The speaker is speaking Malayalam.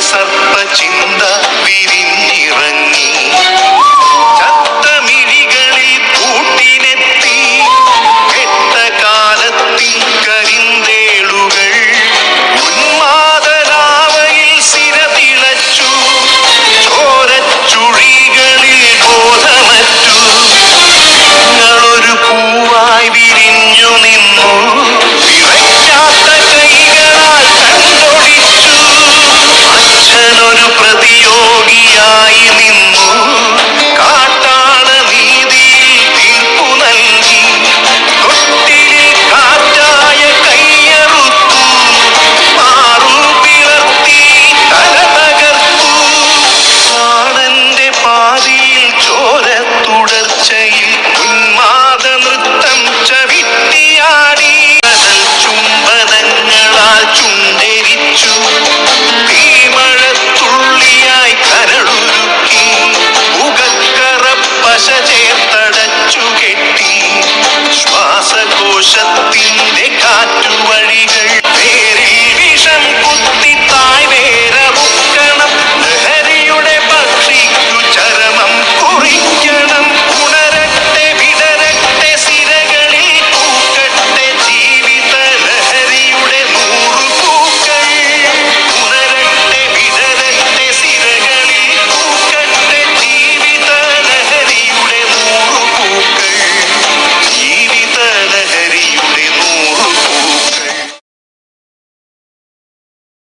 சர்ப்ப சிந்த விரிந்த 什么？